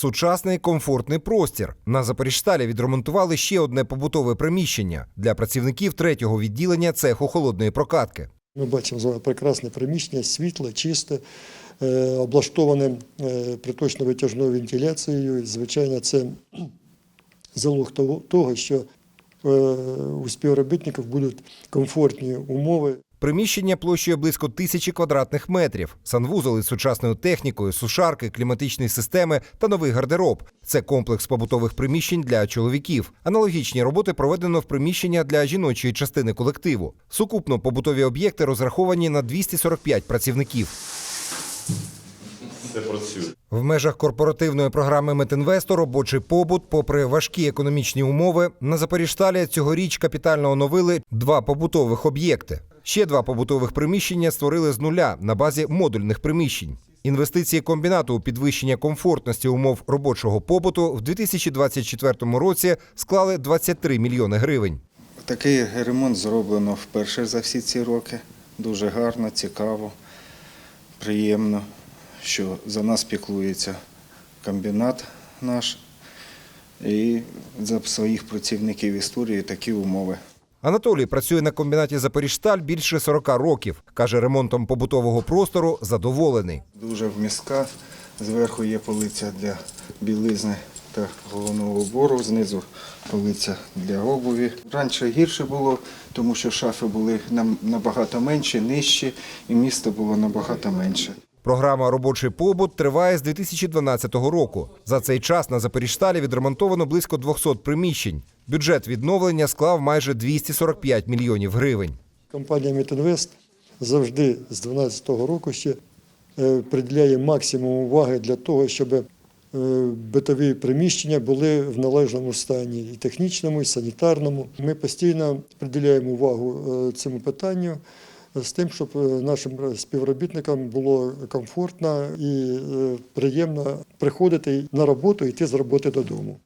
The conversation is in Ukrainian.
Сучасний комфортний простір. На Запоріжсталі відремонтували ще одне побутове приміщення для працівників третього відділення цеху холодної прокатки. Ми бачимо з вами прекрасне приміщення, світле, чисте, е, облаштоване е, приточно-витяжною вентиляцією. Звичайно, це залог того, що е, у співробітників будуть комфортні умови. Приміщення площею близько тисячі квадратних метрів, санвузол із сучасною технікою, сушарки, кліматичні системи та новий гардероб. Це комплекс побутових приміщень для чоловіків. Аналогічні роботи проведено в приміщення для жіночої частини колективу. Сукупно побутові об'єкти розраховані на 245 працівників. В межах корпоративної програми Метинвесту робочий побут, попри важкі економічні умови, на Запоріжсталі цьогоріч капітально оновили два побутових об'єкти. Ще два побутових приміщення створили з нуля на базі модульних приміщень. Інвестиції комбінату у підвищення комфортності умов робочого побуту в 2024 році склали 23 мільйони гривень. Такий ремонт зроблено вперше за всі ці роки. Дуже гарно, цікаво, приємно, що за нас піклується комбінат наш і за своїх працівників історії такі умови. Анатолій працює на комбінаті Запоріжсталь більше 40 років. каже, ремонтом побутового простору задоволений. Дуже вмістка. Зверху є полиця для білизни та головного убору, знизу полиця для обуві. Раніше гірше було, тому що шафи були набагато менші, нижчі, і місто було набагато менше. Програма Робочий побут триває з 2012 року. За цей час на Запоріжсталі відремонтовано близько 200 приміщень. Бюджет відновлення склав майже 245 мільйонів гривень. Компанія Мітінвест завжди з 2012 року ще е, приділяє максимум уваги для того, щоб е, битові приміщення були в належному стані і технічному, і санітарному. Ми постійно приділяємо увагу е, цьому питанню з тим, щоб е, нашим співробітникам було комфортно і е, приємно приходити на роботу і йти з роботи додому.